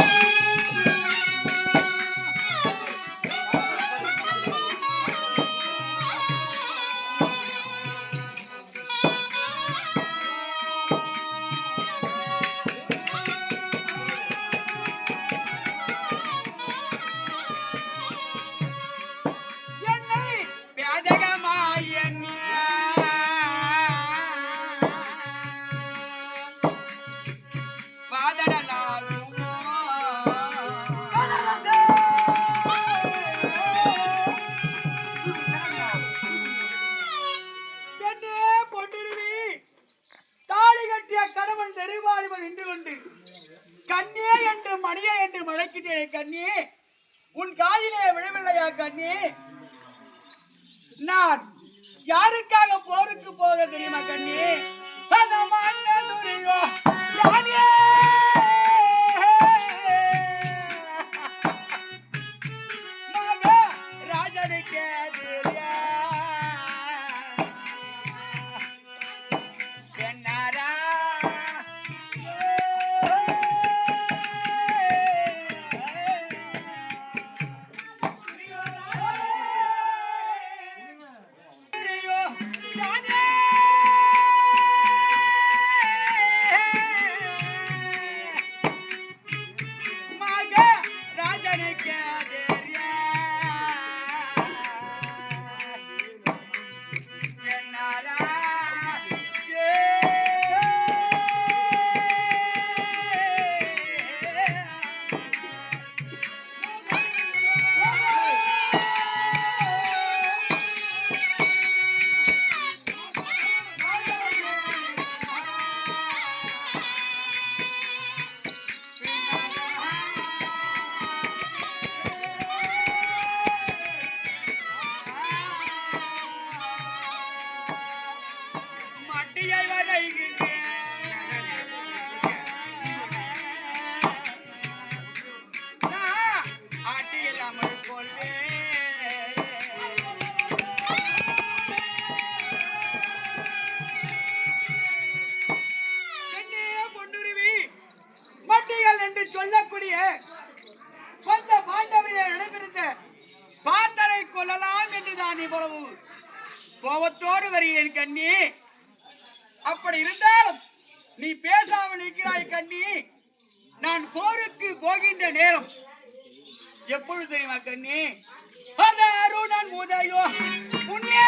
fuck. கட்டிய கணவன் நின்று கொண்டு கண்ணே என்று மணியே என்று மழைக்கிட்டேன் கண்ணே. உன் காதிலே விழவில்லையா கண்ணே? நான் யாருக்காக போருக்கு போ சொல்லக்கூடிய சொந்த பாண்டவரிலே நடைபெறுந்த பார்த்தனை கொள்ளலாம் என்று நான் இவ்வளவு கோபத்தோடு வருகிறேன் கண்ணி. அப்படி இருந்தாலும் நீ பேசாமல் இருக்கிறாய் கண்ணி. நான் போருக்கு போகின்ற நேரம் எப்பொழுது தெரியுமா கண்ணி? அந்த அருணன் உதயோ. உன்னே!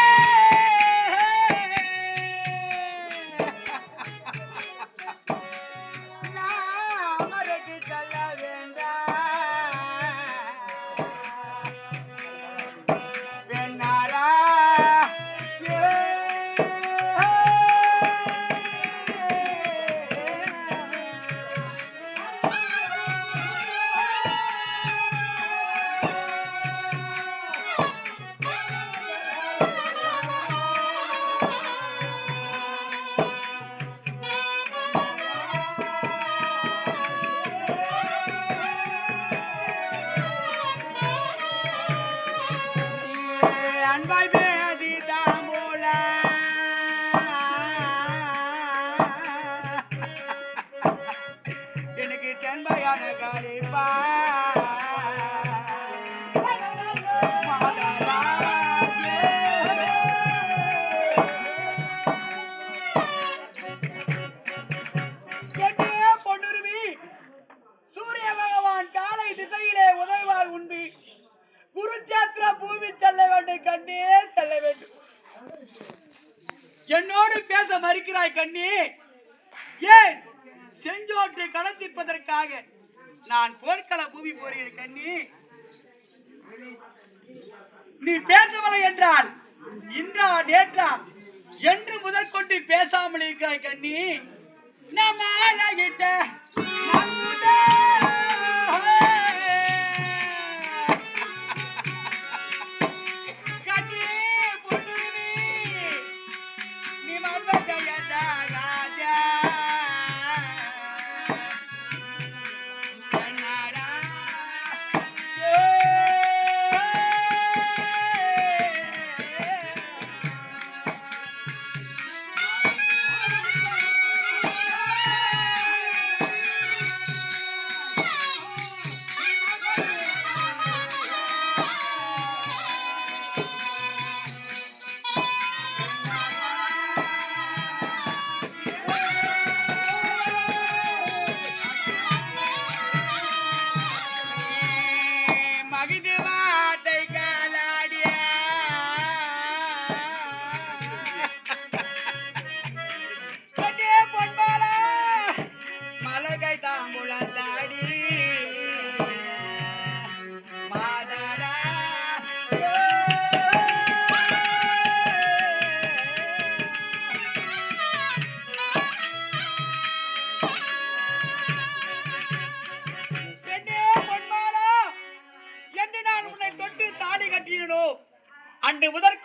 my man. என்னோடு பேச மறுக்கிறாய் கண்ணி. ஏன் செஞ்சோற்றை கடத்திப்பதற்காக நான் போர்க்கள பூமி போறேன் கண்ணி. நீ பேசவில்லை என்றால் இன்றா நேற்றா என்று முதற்கொண்டு பேசாமல் இருக்கிறாய் கண்ணி. நம்ம ஆளாகிட்ட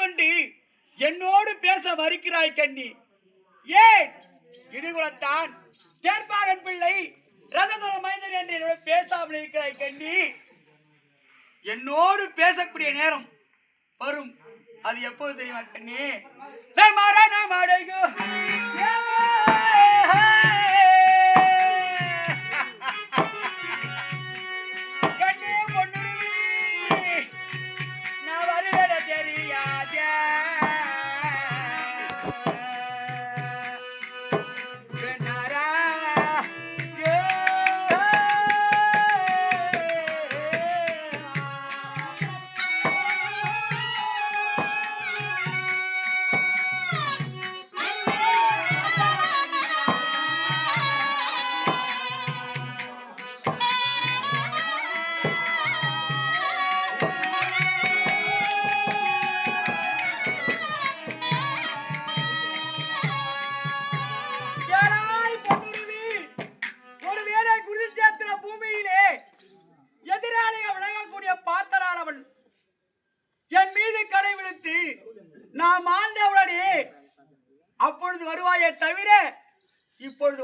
கொண்டு என்னோடு பேச மறுக்கிறாய் கண்ணி ஏன்? இடுகுலத்தான் தேர்ப்பாகன் பிள்ளை ரததுர மைந்தன் என்று என்னோட பேசாமல் இருக்கிறாய் கண்ணி என்னோடு பேசக்கூடிய நேரம் வரும். அது எப்போது தெரியுமா கண்ணி மாறா நான் மாடையோ தவிர இப்பொழுது